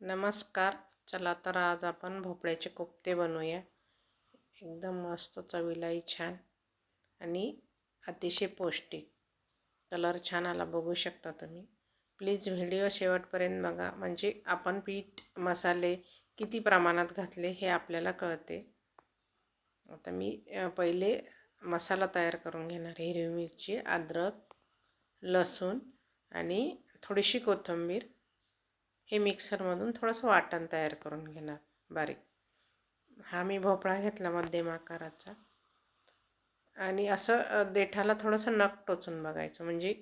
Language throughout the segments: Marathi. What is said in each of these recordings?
नमस्कार. चला तर आज आपण भोपळ्याचे कोफ्ते बनवूया. एकदम मस्त चवीलाही छान आणि अतिशय पौष्टिक. कलर छान आला बघू शकता तुम्ही. प्लीज व्हिडिओ शेवटपर्यंत बघा. म्हणजे आपण पीठ मसाले किती प्रमाणात घातले हे आपल्याला कळते. आता मी पहिले मसाला तयार करून घेणार हिरवी मिरची अद्रक लसूण आणि थोडीशी कोथिंबीर. हे मिक्सरमधून थोडंसं वाटण तयार करून घेणार बारीक. हा मी भोपळा घेतला मध्यम आकाराचा. आणि असं देठाला थोडंसं नक टोचून बघायचं म्हणजे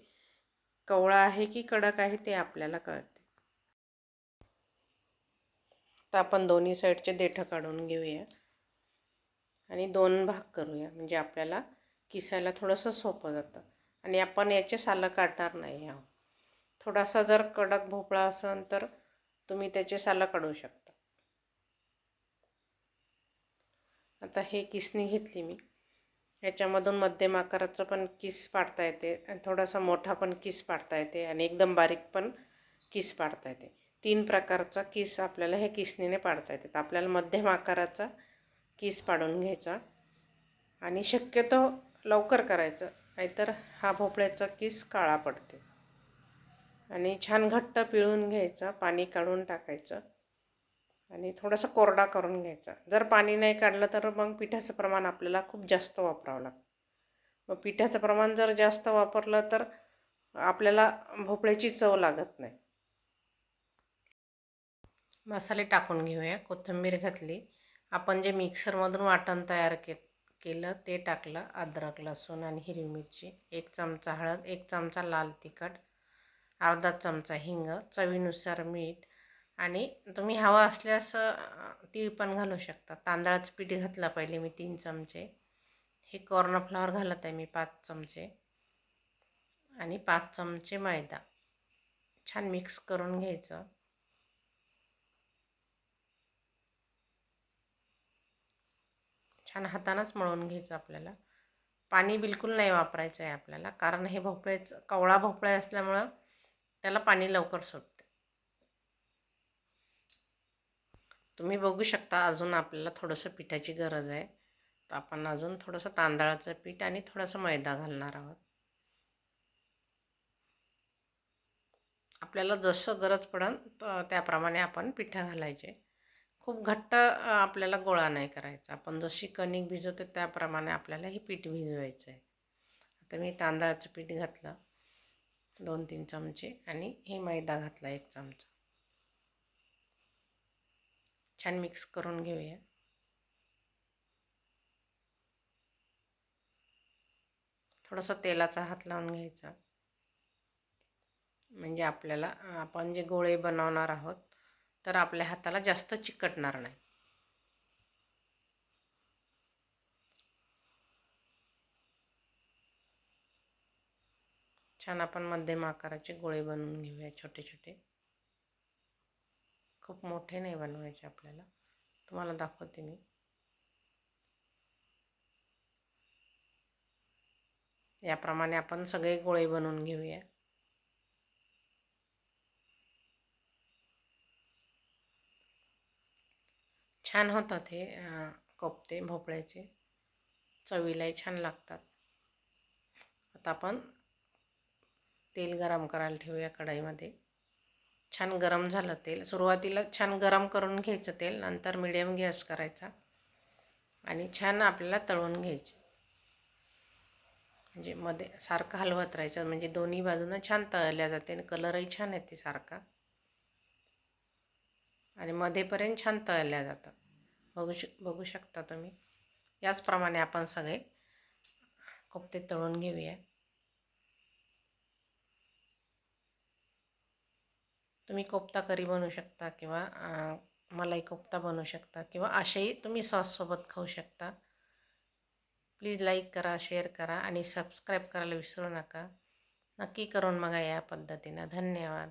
कवळा आहे की कडक आहे ते आपल्याला कळते. तर आपण दोन्ही साईडचे देठं काढून घेऊया. आणि दोन भाग करूया म्हणजे आपल्याला किसायला थोडंसं सोपं जातं. आणि आपण याचे सालं काढणार नाही आहोत. थोडासा जर कडक भोपळा असेल तर तुम्ही त्याचे सालं काढू शकता. आता हे किसनी घेतली मी. याच्यामधून मध्यम आकाराचं पण किस पाडता येते आणि थोडासा मोठा पण किस पाडता येते आणि एकदम बारीक पण किस पाडता येते. तीन प्रकारचा किस आपल्याला हे किसनीने पाडता येते. आपल्याला मध्यम आकाराचा किस पाडून घ्यायचा आणि शक्यतो लवकर करायचं नाहीतर हा भोपळ्याचा किस काळा पडते. आणि छान घट्ट पिळून घ्यायचं पाणी काढून टाकायचं आणि थोडंसं कोरडा करून घ्यायचा. जर पाणी नाही काढलं तर मग पिठाचं प्रमाण आपल्याला खूप जास्त वापरावं लागतं. मग पिठाचं प्रमाण जर जास्त वापरलं तर आपल्याला भोपळ्याची चव लागत नाही. मसाले टाकून घेऊया. कोथिंबीर घातली. आपण जे मिक्सरमधून वाटण तयार के केलं ते टाकलं. अद्रक लसूण आणि हिरवी मिरची. एक चमचा हळद एक चमचा लाल तिखट. अर्धा चमचा हिंग चवीनुसार मीठ आणि तुम्ही हवा असल्यास तीळ पण घालू शकता. तांदळाचं पीठ घातलं पहिले मी तीन चमचे. हे कॉर्नफ्लॉवर घालत आहे मी पाच चमचे. आणि पाच चमचे मैदा. छान मिक्स करून घ्यायचं. छान हातानंच मळून घ्यायचं आपल्याला. पाणी बिलकुल नाही वापरायचं आहे आपल्याला कारण हे भोपळ्याचं कवळा भोपळा असल्यामुळं त्याला पाणी लवकर सुटते तुम्ही बघू शकता अजून आपल्याला थोडंसं पिठाची गरज आहे. तर आपण अजून थोडंसं तांदळाचं पीठ आणि थोडंसं मैदा घालणार आहोत. आपल्याला जसं गरज पडेल त्याप्रमाणे आपण पिठं घालायचे. खूप घट्ट आपल्याला गोळा नाही करायचा. आपण जशी कणिक भिजवते त्याप्रमाणे आपल्याला हे पीठ भिजवायचं आहे आता मी तांदळाचं पीठ घातलं. दोन तीन चमचे आणि हे मैदा घातला एक चमचा. छान मिक्स करून घेऊया. थोडंसं तेलाचा हात लावून घ्यायचा. म्हणजे आपल्याला आपण जे गोळे बनवणार आहोत तर आपल्या हाताला जास्त चिकटणार नाही. छान आपण मध्यम आकाराचे गोळे बनवून घेऊया छोटे छोटे. खूप मोठे नाही बनवायचे आपल्याला. तुम्हाला दाखवते मी. याप्रमाणे आपण सगळे गोळे बनवून घेऊया. छान होतात हे कोपते भोपळ्याचे. चवीलाही छान लागतात. आता आपण तेल गरम करायला ठेवूया कढईमध्ये. छान गरम झालं तेल. सुरुवातीला छान गरम करून घ्यायचं तेल नंतर मिडियम गॅस करायचा आणि छान आपल्याला तळून घ्यायचे. म्हणजे मध्ये सारखं हलवत राहायचं. म्हणजे दोन्ही बाजूनं छान तळल्या जाते आणि कलरही छान येते सारखा. आणि मध्येपर्यंत छान तळल्या जातं बघू श बघू शकता तुम्ही. याचप्रमाणे आपण सगळे कोफ्ते तळून घेऊया. तुम्ही कोफ्ता करी बनवू शकता किंवा मलाई कोफ्ता बनवू शकता किंवा असेही तुम्ही सॉससोबत खाऊ शकता. प्लीज लाईक करा शेअर करा आणि सबस्क्राईब करायला विसरू नका. नक्की करून बघा या पद्धतीनं. धन्यवाद.